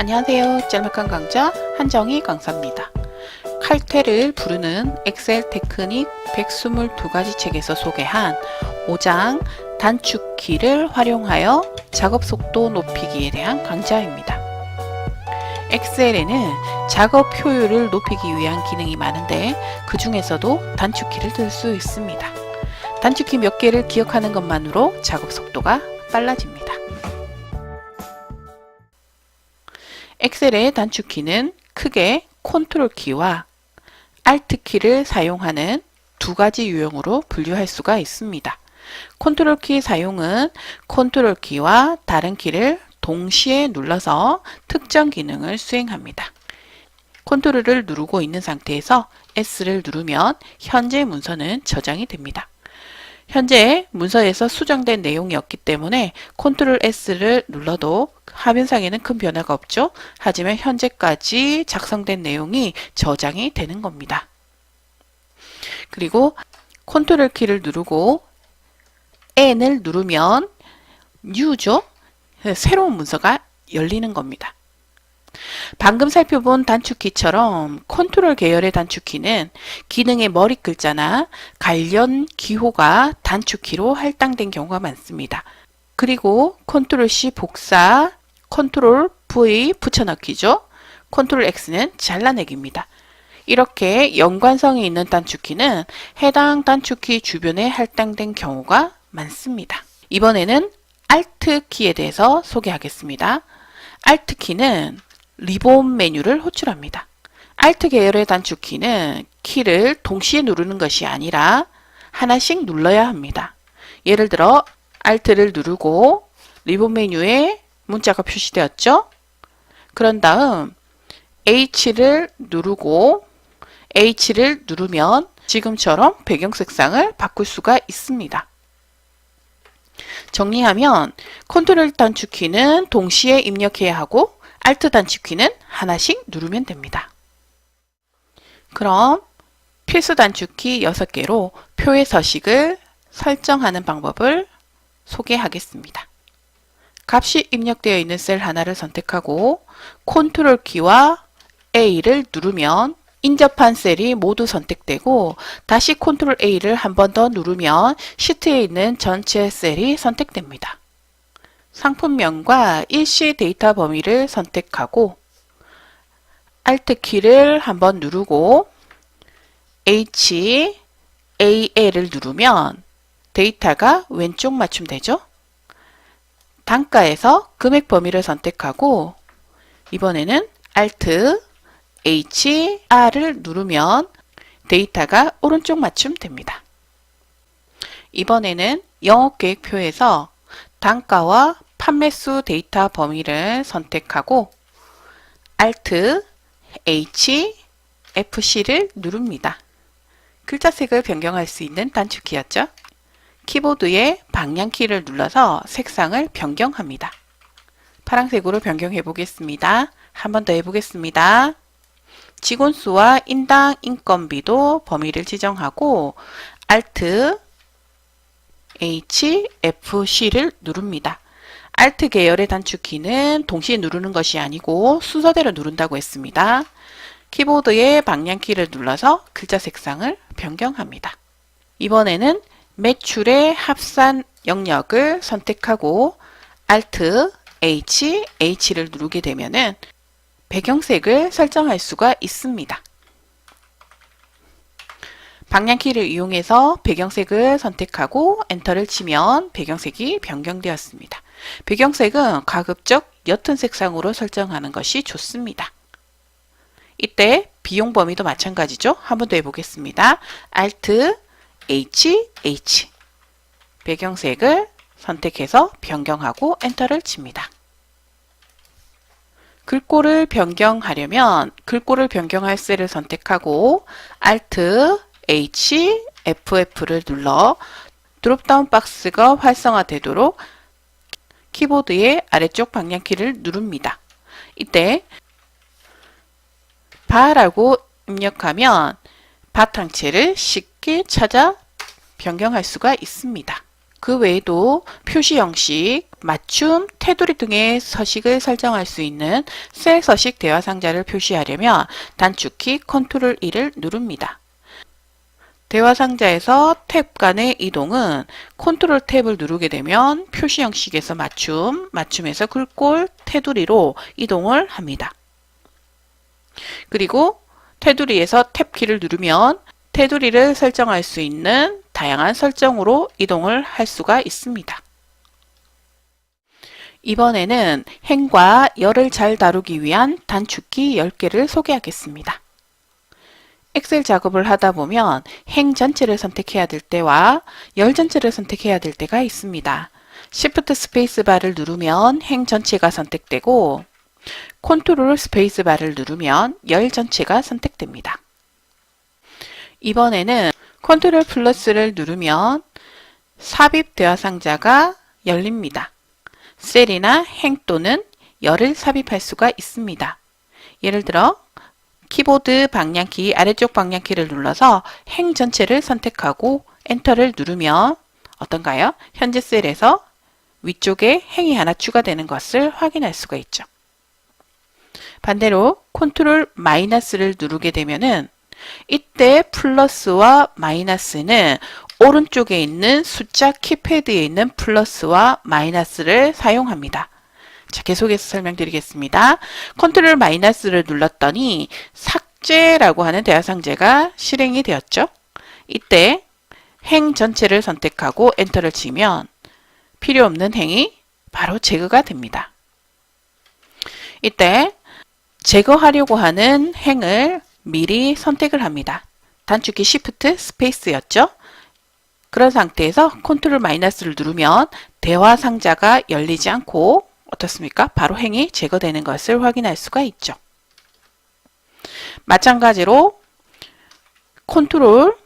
안녕하세요. 짤막한 강좌 한정희 강사입니다. 칼퇴를 부르는 엑셀 테크닉 122가지 책에서 소개한 5장 단축키를 활용하여 작업 속도 높이기에 대한 강좌입니다. 엑셀에는 작업 효율을 높이기 위한 기능이 많은데 그 중에서도 단축키를 쓸수 있습니다. 단축키 몇 개를 기억하는 것만으로 작업 속도가 빨라집니다. 엑셀의 단축키는 크게 컨트롤 키와 알트 키를 사용하는 두 가지 유형으로 분류할 수가 있습니다. 컨트롤 키 사용은 컨트롤 키와 다른 키를 동시에 눌러서 특정 기능을 수행합니다. 컨트롤을 누르고 있는 상태에서 S를 누르면 현재 문서는 저장이 됩니다. 현재 문서에서 수정된 내용이 없기 때문에 컨트롤 S를 눌러도 화면상에는 큰 변화가 없죠. 하지만 현재까지 작성된 내용이 저장이 되는 겁니다. 그리고 컨트롤 키를 누르고 N을 누르면 New죠. 새로운 문서가 열리는 겁니다. 방금 살펴본 단축키처럼 컨트롤 계열의 단축키는 기능의 머리 글자나 관련 기호가 단축키로 할당된 경우가 많습니다. 그리고 컨트롤 C 복사, 컨트롤 V 붙여넣기죠. 컨트롤 X는 잘라내기입니다. 이렇게 연관성이 있는 단축키는 해당 단축키 주변에 할당된 경우가 많습니다. 이번에는 Alt 키에 대해서 소개하겠습니다. Alt 키는 리본 메뉴를 호출합니다. Alt 계열의 단축키는 키를 동시에 누르는 것이 아니라 하나씩 눌러야 합니다. 예를 들어 Alt를 누르고 리본 메뉴에 문자가 표시되었죠? 그런 다음 H를 누르고 H를 누르면 지금처럼 배경 색상을 바꿀 수가 있습니다. 정리하면 컨트롤 단축키는 동시에 입력해야 하고 Alt 단축키는 하나씩 누르면 됩니다. 그럼 필수 단축키 6개로 표의 서식을 설정하는 방법을 소개하겠습니다. 값이 입력되어 있는 셀 하나를 선택하고 컨트롤 키와 A를 누르면 인접한 셀이 모두 선택되고 다시 컨트롤 A를 한 번 더 누르면 시트에 있는 전체 셀이 선택됩니다. 상품명과 일시 데이터 범위를 선택하고 Alt 키를 한번 누르고 H, AL을 누르면 데이터가 왼쪽 맞춤되죠? 단가에서 금액 범위를 선택하고 이번에는 Alt, H, R을 누르면 데이터가 오른쪽 맞춤 됩니다. 이번에는 영업 계획표에서 단가와 판매수 데이터 범위를 선택하고 Alt, H, FC를 누릅니다. 글자색을 변경할 수 있는 단축키였죠. 키보드의 방향키를 눌러서 색상을 변경합니다. 파란색으로 변경해 보겠습니다. 한 번 더 해보겠습니다. 직원수와 인당 인건비도 범위를 지정하고 Alt, H, FC를 누릅니다. Alt 계열의 단축키는 동시에 누르는 것이 아니고 순서대로 누른다고 했습니다. 키보드의 방향키를 눌러서 글자 색상을 변경합니다. 이번에는 매출의 합산 영역을 선택하고 Alt, H, H를 누르게 되면은 배경색을 설정할 수가 있습니다. 방향키를 이용해서 배경색을 선택하고 엔터를 치면 배경색이 변경되었습니다. 배경색은 가급적 옅은 색상으로 설정하는 것이 좋습니다. 이때 비용 범위도 마찬가지죠. 한 번 더 해보겠습니다. Alt, H, H 배경색을 선택해서 변경하고 엔터를 칩니다. 글꼴을 변경하려면 글꼴을 변경할 셀을 선택하고 Alt, H, FF를 눌러 드롭다운 박스가 활성화되도록 키보드의 아래쪽 방향키를 누릅니다. 이때 바라고 입력하면 바탕체를 쉽게 찾아 변경할 수가 있습니다. 그 외에도 표시 형식, 맞춤, 테두리 등의 서식을 설정할 수 있는 셀 서식 대화 상자를 표시하려면 단축키 컨트롤 1을 누릅니다. 대화 상자에서 탭 간의 이동은 컨트롤 탭을 누르게 되면 표시 형식에서 맞춤, 맞춤에서 글꼴, 테두리로 이동을 합니다. 그리고 테두리에서 탭 키를 누르면 테두리를 설정할 수 있는 다양한 설정으로 이동을 할 수가 있습니다. 이번에는 행과 열을 잘 다루기 위한 단축키 10개를 소개하겠습니다. 엑셀 작업을 하다 보면 행 전체를 선택해야 될 때와 열 전체를 선택해야 될 때가 있습니다. Shift 스페이스 바를 누르면 행 전체가 선택되고 컨트롤 스페이스 바를 누르면 열 전체가 선택됩니다. 이번에는 컨트롤 플러스를 누르면 삽입 대화 상자가 열립니다. 셀이나 행 또는 열을 삽입할 수가 있습니다. 예를 들어 키보드 방향키 아래쪽 방향키를 눌러서 행 전체를 선택하고 엔터를 누르면 어떤가요? 현재 셀에서 위쪽에 행이 하나 추가되는 것을 확인할 수가 있죠. 반대로 컨트롤 마이너스를 누르게 되면은 이때 플러스와 마이너스는 오른쪽에 있는 숫자 키패드에 있는 플러스와 마이너스를 사용합니다. 자, 계속해서 설명드리겠습니다. 컨트롤 마이너스를 눌렀더니 삭제라고 하는 대화상제가 실행이 되었죠. 이때 행 전체를 선택하고 엔터를 치면 필요 없는 행이 바로 제거가 됩니다. 이때 제거하려고 하는 행을 미리 선택을 합니다. 단축키 Shift 스페이스였죠. 그런 상태에서 컨트롤 마이너스를 누르면 대화 상자가 열리지 않고 어떻습니까? 바로 행이 제거되는 것을 확인할 수가 있죠. 마찬가지로 컨트롤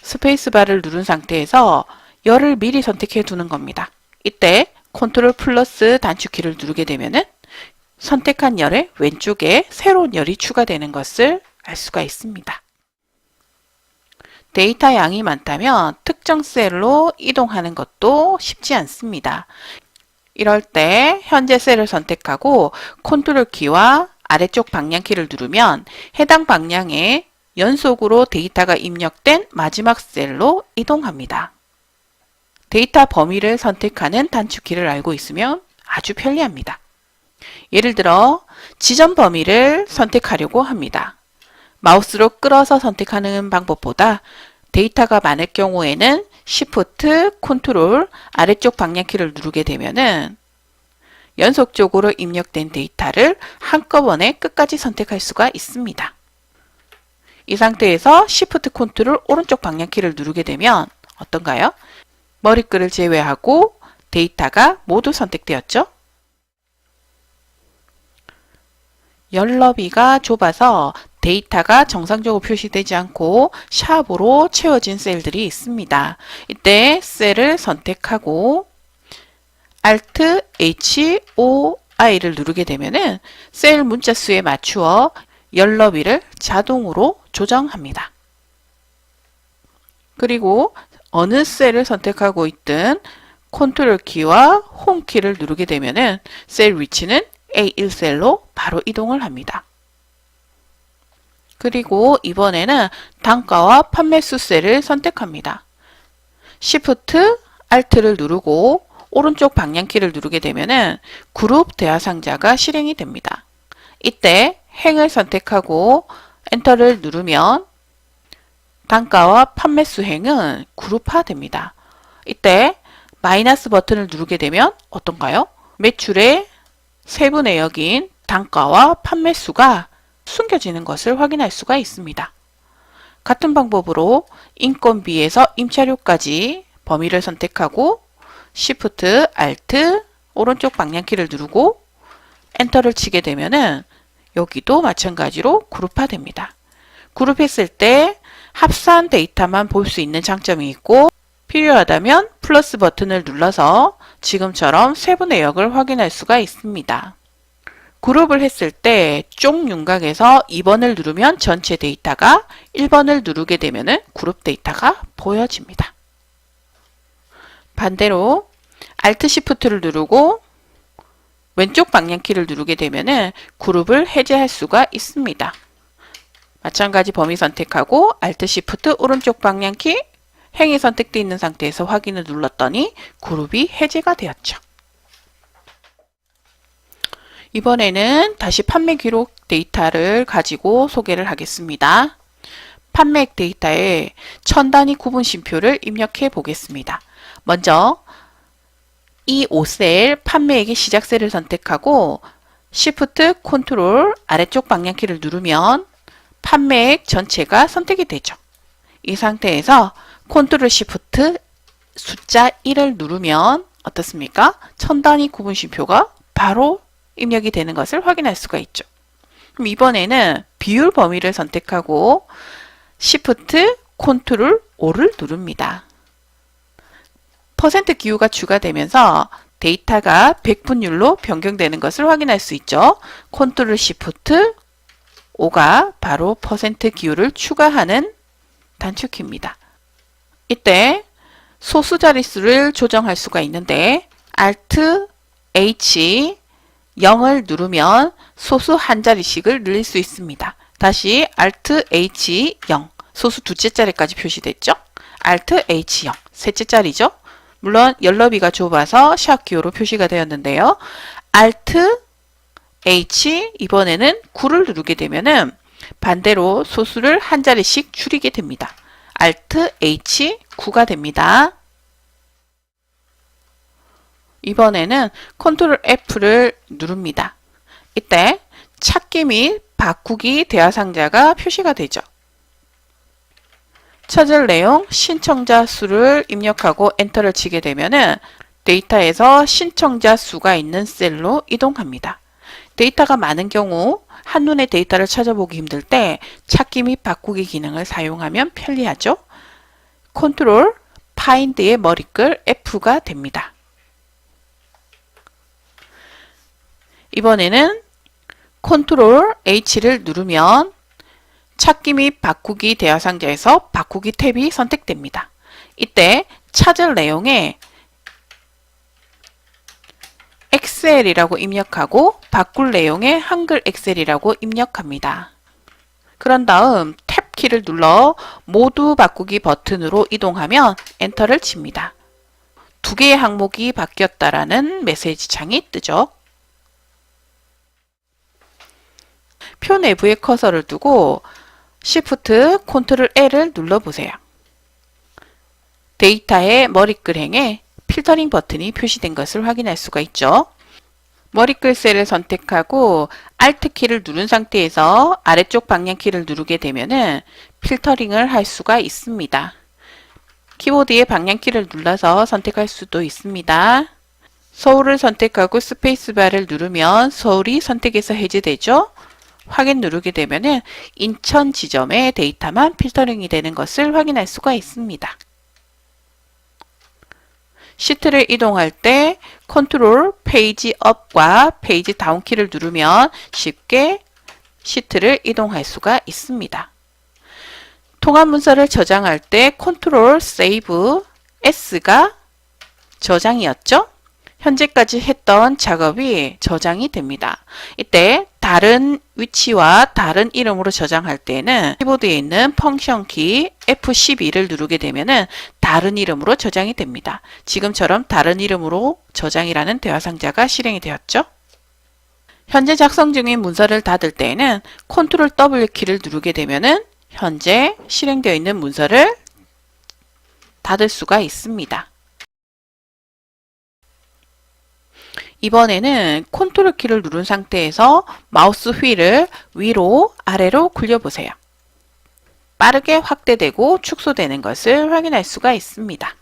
스페이스바를 누른 상태에서 열을 미리 선택해 두는 겁니다. 이때 컨트롤 플러스 단축키를 누르게 되면은 선택한 열의 왼쪽에 새로운 열이 추가되는 것을 알 수가 있습니다. 데이터 양이 많다면 특정 셀로 이동하는 것도 쉽지 않습니다. 이럴 때 현재 셀을 선택하고 컨트롤 키와 아래쪽 방향 키를 누르면 해당 방향에 연속으로 데이터가 입력된 마지막 셀로 이동합니다. 데이터 범위를 선택하는 단축키를 알고 있으면 아주 편리합니다. 예를 들어 지점 범위를 선택하려고 합니다. 마우스로 끌어서 선택하는 방법보다 데이터가 많을 경우에는 Shift, Ctrl 아래쪽 방향키를 누르게 되면은 연속적으로 입력된 데이터를 한꺼번에 끝까지 선택할 수가 있습니다. 이 상태에서 Shift, Ctrl 오른쪽 방향키를 누르게 되면 어떤가요? 머리글을 제외하고 데이터가 모두 선택되었죠? 열너비가 좁아서 데이터가 정상적으로 표시되지 않고 샵으로 채워진 셀들이 있습니다. 이때 셀을 선택하고 Alt H O I를 누르게 되면은 셀 문자 수에 맞추어 열너비를 자동으로 조정합니다. 그리고 어느 셀을 선택하고 있든 컨트롤 키와 홈 키를 누르게 되면은 셀 위치는 A1셀로 바로 이동을 합니다. 그리고 이번에는 단가와 판매수 셀을 선택합니다. Shift, Alt를 누르고 오른쪽 방향키를 누르게 되면 그룹 대화 상자가 실행이 됩니다. 이때 행을 선택하고 엔터를 누르면 단가와 판매 수 행은 그룹화 됩니다. 이때 마이너스 버튼을 누르게 되면 어떤가요? 매출의 세부 내역인 단가와 판매수가 숨겨지는 것을 확인할 수가 있습니다. 같은 방법으로 인건비에서 임차료까지 범위를 선택하고 Shift, Alt, 오른쪽 방향키를 누르고 엔터를 치게 되면은 여기도 마찬가지로 그룹화됩니다. 그룹했을 때 합산 데이터만 볼 수 있는 장점이 있고 필요하다면 플러스 버튼을 눌러서 지금처럼 세부 내역을 확인할 수가 있습니다. 그룹을 했을 때 쪽 윤곽에서 2번을 누르면 전체 데이터가 1번을 누르게 되면 그룹 데이터가 보여집니다. 반대로 Alt Shift를 누르고 왼쪽 방향키를 누르게 되면은 그룹을 해제할 수가 있습니다. 마찬가지 범위 선택하고 Alt Shift 오른쪽 방향키 행이 선택되어 있는 상태에서 확인을 눌렀더니 그룹이 해제가 되었죠. 이번에는 다시 판매 기록 데이터를 가지고 소개를 하겠습니다. 판매액 데이터에 천 단위 구분 쉼표를 입력해 보겠습니다. 먼저 이 5셀 판매액의 시작셀을 선택하고 Shift, Ctrl 아래쪽 방향키를 누르면 판매액 전체가 선택이 되죠. 이 상태에서 Ctrl Shift 숫자 1을 누르면 어떻습니까? 천 단위 구분 쉼표가 바로 입력이 되는 것을 확인할 수가 있죠. 그럼 이번에는 비율 범위를 선택하고 Shift, Ctrl, O를 누릅니다. 퍼센트 기호가 추가되면서 데이터가 100분율로 변경되는 것을 확인할 수 있죠. Ctrl, Shift, O가 바로 퍼센트 기호를 추가하는 단축키입니다. 이때 소수 자릿수를 조정할 수가 있는데 Alt, H, 0을 누르면 소수 한 자리씩을 늘릴 수 있습니다. 다시 Alt H 0 소수 두째 자리까지 표시됐죠? Alt H 0 셋째 자리죠? 물론 연러비가 좁아서 샵 기호로 표시가 되었는데요. Alt H 이번에는 9를 누르게 되면은 반대로 소수를 한 자리씩 줄이게 됩니다. Alt H 9가 됩니다. 이번에는 Ctrl F를 누릅니다. 이때 찾기 및 바꾸기 대화 상자가 표시가 되죠. 찾을 내용 신청자 수를 입력하고 엔터를 치게 되면은 데이터에서 신청자 수가 있는 셀로 이동합니다. 데이터가 많은 경우 한눈에 데이터를 찾아보기 힘들 때 찾기 및 바꾸기 기능을 사용하면 편리하죠. 컨트롤 파인드의 머리글 F가 됩니다. 이번에는 컨트롤 H를 누르면 찾기 및 바꾸기 대화 상자에서 바꾸기 탭이 선택됩니다. 이때 찾을 내용에 엑셀이라고 입력하고 바꿀 내용에 한글 엑셀이라고 입력합니다. 그런 다음 탭 키를 눌러 모두 바꾸기 버튼으로 이동하면 엔터를 칩니다. 두 개의 항목이 바뀌었다라는 메시지 창이 뜨죠. 표 내부에 커서를 두고 Shift, Ctrl L을 눌러보세요. 데이터의 머리글행에 필터링 버튼이 표시된 것을 확인할 수가 있죠. 머리글 셀을 선택하고 Alt 키를 누른 상태에서 아래쪽 방향 키를 누르게 되면은 필터링을 할 수가 있습니다. 키보드의 방향 키를 눌러서 선택할 수도 있습니다. 서울을 선택하고 스페이스바를 누르면 서울이 선택에서 해제되죠. 확인 누르게 되면은 인천 지점의 데이터만 필터링이 되는 것을 확인할 수가 있습니다. 시트를 이동할 때 컨트롤 페이지 업과 페이지 다운 키를 누르면 쉽게 시트를 이동할 수가 있습니다. 통합 문서를 저장할 때 컨트롤 세이브 S가 저장이었죠? 현재까지 했던 작업이 저장이 됩니다. 이때 다른 위치와 다른 이름으로 저장할 때는 키보드에 있는 펑션 키 F12를 누르게 되면은 다른 이름으로 저장이 됩니다. 지금처럼 다른 이름으로 저장이라는 대화 상자가 실행이 되었죠. 현재 작성 중인 문서를 닫을 때에는 Ctrl W 키를 누르게 되면은 현재 실행되어 있는 문서를 닫을 수가 있습니다. 이번에는 컨트롤 키를 누른 상태에서 마우스 휠을 위로 아래로 굴려보세요. 빠르게 확대되고 축소되는 것을 확인할 수가 있습니다.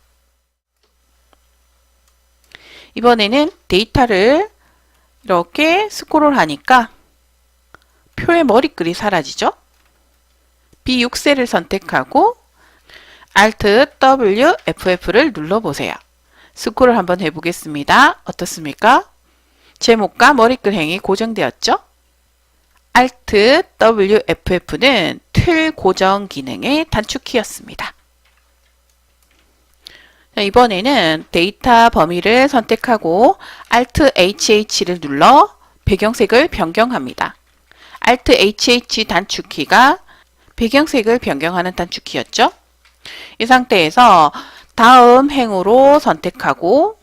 이번에는 데이터를 이렇게 스크롤 하니까 표의 머리글이 사라지죠? B6셀을 선택하고 Alt W FF를 눌러보세요. 스크롤 한번 해보겠습니다. 어떻습니까? 제목과 머리글행이 고정되었죠? Alt W FF는 틀 고정 기능의 단축키였습니다. 자, 이번에는 데이터 범위를 선택하고 Alt HH를 눌러 배경색을 변경합니다. Alt HH 단축키가 배경색을 변경하는 단축키였죠. 이 상태에서 다음 행으로 선택하고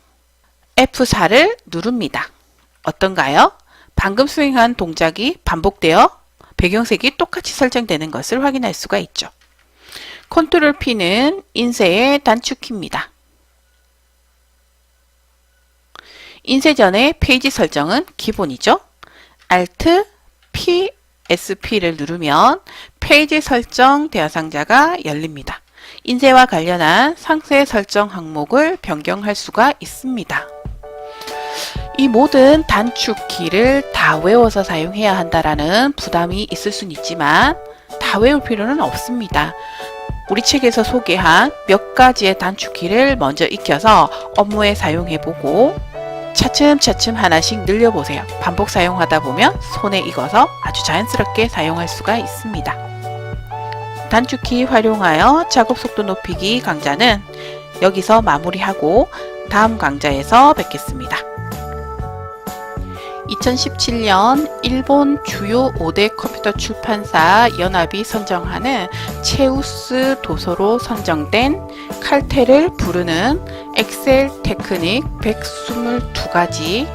F4를 누릅니다. 어떤가요? 방금 수행한 동작이 반복되어 배경색이 똑같이 설정되는 것을 확인할 수가 있죠. 컨트롤 P는 인쇄의 단축키입니다. 인쇄 전의 페이지 설정은 기본이죠. Alt P SP를 누르면 페이지 설정 대화 상자가 열립니다. 인쇄와 관련한 상세 설정 항목을 변경할 수가 있습니다. 이 모든 단축키를 다 외워서 사용해야 한다라는 부담이 있을 수는 있지만 다 외울 필요는 없습니다. 우리 책에서 소개한 몇 가지의 단축키를 먼저 익혀서 업무에 사용해 보고 차츰차츰 하나씩 늘려보세요. 반복 사용하다 보면 손에 익어서 아주 자연스럽게 사용할 수가 있습니다. 단축키 활용하여 작업 속도 높이기 강좌는 여기서 마무리하고 다음 강좌에서 뵙겠습니다. 2017년 일본 주요 5대 컴퓨터 출판사 연합이 선정하는 체우스 도서로 선정된 칼테를 부르는 엑셀 테크닉 122가지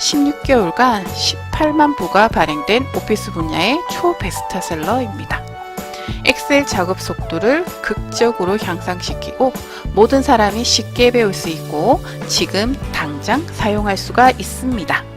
16개월간 18만 부가 발행된 오피스 분야의 초베스트셀러입니다. 엑셀 작업 속도를 극적으로 향상시키고 모든 사람이 쉽게 배울 수 있고 지금 당장 사용할 수가 있습니다.